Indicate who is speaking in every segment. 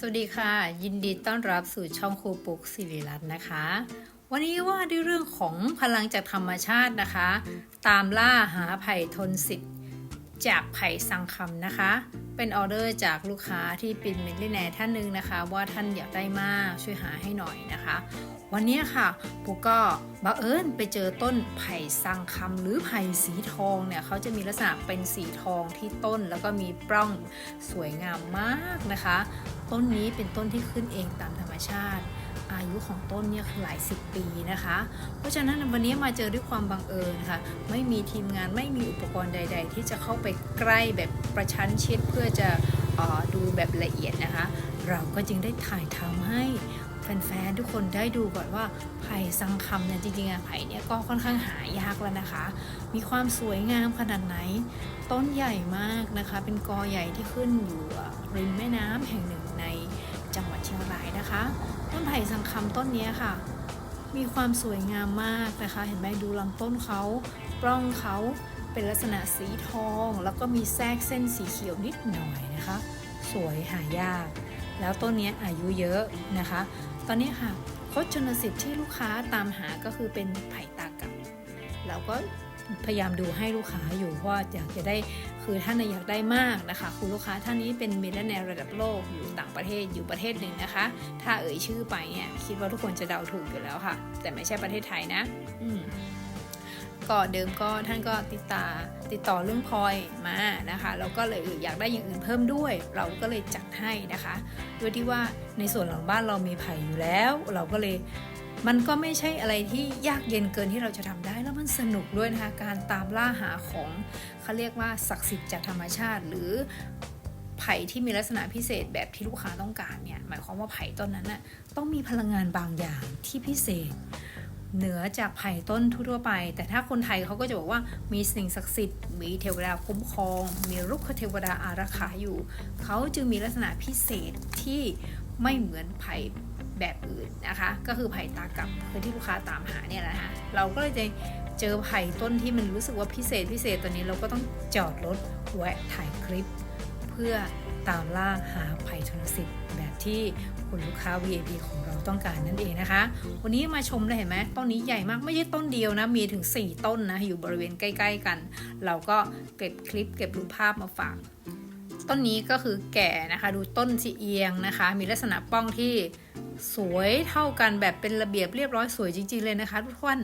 Speaker 1: สวัสดีค่ะ ยินดีต้อนรับสู่ช่องครูปุกสิริรัตน์นะคะ วันนี้ว่าด้วยเรื่องของพลังจากธรรมชาตินะคะ ตามล่าหาไผ่ทนสิทธิ์ จากไผ่สังคำนะคะ เป็นออเดอร์จากลูกค้าที่เป็นมิลลิแนท่านหนึ่งนะคะ ว่าท่านอยากได้มากช่วยหาให้หน่อยนะคะ วันนี้ค่ะปุ๊กก็บังเอิญไปเจอต้นไผ่สังคำหรือไผ่สีทองเนี่ยเขาจะมีลักษณะเป็นสีทองที่ต้นแล้วก็มีปล้องสวยงามมากนะคะ ต้นนี้เป็นต้นที่ขึ้นเองตามธรรมชาติ อายุของต้นเนี่ยคือหลายสิบปีนะคะ เพราะฉะนั้นวันนี้มาเจอด้วยความบังเอิญค่ะ ไม่มีทีมงานไม่มีอุปกรณ์ใด ๆ ที่จะเข้าไปใกล้แบบประชันชิดเพื่อจะออดูแบบละเอียดนะคะ เราก็จึงได้ถ่ายทำให้แฟนๆทุกคนได้ดูก่อนว่าไผ่สังคำเนี่ยจริงๆอะไผ่เนี่ยก็ค่อนข้างหายากแล้วนะคะ มีความสวยงามขนาดไหน ต้นใหญ่มากนะคะ เป็นกอใหญ่ที่ขึ้นอยู่ริมแม่น้ำแห่งหนึ่งใน จังหวัดเชียงรายนะคะ ต้นไผ่สังคำต้นนี้ค่ะ มีความสวยงามมากนะคะ เห็นไหมดูลำต้นเขาปล้องเขาเป็นลักษณะสีทอง แล้วก็มีแทรกเส้นสีเขียวนิดหน่อยนะคะ สวยหายาก แล้วต้นนี้อายุเยอะนะคะ ตอนนี้ค่ะโคชนสิทธิ์ที่ลูกค้าตามหาก็คือเป็นไผ่ตากับเราก็ พยายามดูให้ลูกค้าอยู่เพราะว่าอยากจะได้คือท่านอยากได้มากนะคะคุณลูกค้าท่านนี้เป็นมิลเลนเนระดับโลกอยู่ต่างประเทศอยู่ประเทศหนึ่งนะคะ ถ้าเอ่ยชื่อไปเนี่ยคิดว่าทุกคนจะเดาถูกอยู่แล้วค่ะ แต่ไม่ใช่ประเทศไทยนะอืมก็เดิมก็ท่านก็ติดตาติดต่อเรื่องพลอยมานะคะแล้วก็เลยอยากได้อย่างอื่นเพิ่มด้วย เราก็เลยจัดให้นะคะโดยที่ว่าในส่วนหลังบ้านเรามีไผ่อยู่แล้ว เราก็เลย มันก็ไม่ใช่อะไรที่ยากเย็นเกินที่เราจะทำได้ แล้วมันสนุกด้วยนะคะการตามล่าหาของเขาเรียกว่าศักดิ์สิทธิ์จากธรรมชาติ หรือไผ่ที่มีลักษณะพิเศษแบบที่ลูกค้าต้องการเนี่ยหมายความว่าไผ่ต้นนั้นน่ะต้องมีพลังงานบางอย่างที่พิเศษ เหนือจากไผ่ต้นทั่วไป แต่ถ้าคนไทยเขาก็จะบอกว่ามีสิ่งศักดิ์สิทธิ์มีเทวดาคุ้มครอง มีรุกขเทวดาอารักขาอยู่ เขาจึงมีลักษณะพิเศษที่ ไม่เหมือนไผ่แบบอื่นนะคะ ก็คือไผ่ตากับคือที่ลูกค้าตามหาเนี่ยนะคะเราก็เลยจะเจอไผ่ต้นที่มันรู้สึกว่าพิเศษพิเศษตอนนี้เราก็ต้องจอดรถแวะถ่ายคลิป เพื่อตามล่าหาไผ่ธนสิทธิ์แบบที่คุณลูกค้า VIP ของเราต้องการนั่นเองนะคะ วันนี้มาชมเลยเห็นไหมต้นนี้ใหญ่มากไม่ใช่ต้นเดียวนะ มีถึง 4 ต้นนะ อยู่บริเวณใกล้ ๆ กัน เราก็เก็บคลิปเก็บรูปภาพมาฝาก ต้นนี้ก็คือแก่นะคะ ดูต้นสีเอียงนะคะ มีลักษณะป้องที่สวยเท่ากันแบบเป็นระเบียบเรียบร้อยสวยจริง ๆ เลยนะคะทุกคน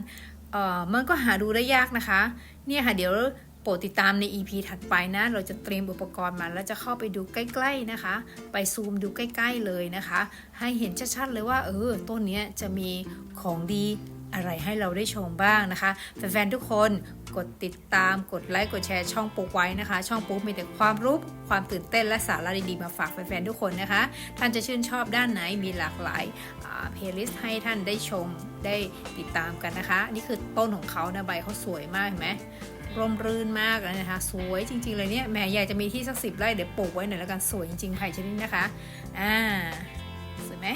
Speaker 1: เอ่อมันก็หาดูได้ยากนะคะ เนี่ยค่ะเดี๋ยวโปรดติดตามใน EP ถัดไปนะ เราจะเตรียมอุปกรณ์มาแล้วจะเข้าไปดูใกล้ ๆนะคะ ไปซูมดูใกล้ ๆ เลยนะคะ ให้เห็นชัดๆเลยว่า เออต้นเนี้ยจะมีของดี อะไรให้เราได้ชมบ้างนะคะ แฟนๆทุกคนกดติดตามกดไลค์กดแชร์ช่องปุ๊กไว้นะคะ ช่องปุ๊กมีแต่ความรู้ความตื่นเต้นและสาระดีๆมาฝากแฟนๆทุกคนนะคะ ท่านจะชื่นชอบด้านไหนมีหลากหลายเพลย์ลิสต์ให้ท่านได้ชมได้ติดตามกันนะคะ นี่คือต้นของเขานะใบเขาสวยมากเห็นไหมร่มรื่นมากเลยนะคะ สวยจริง ๆ เลยเนี่ยแหม่อยากจะมีที่สักสิบไร่เดี๋ยวปลูกไว้หน่อยแล้วกันสวยจริงๆไผ่ชนิดนะคะอ่าสวยไหม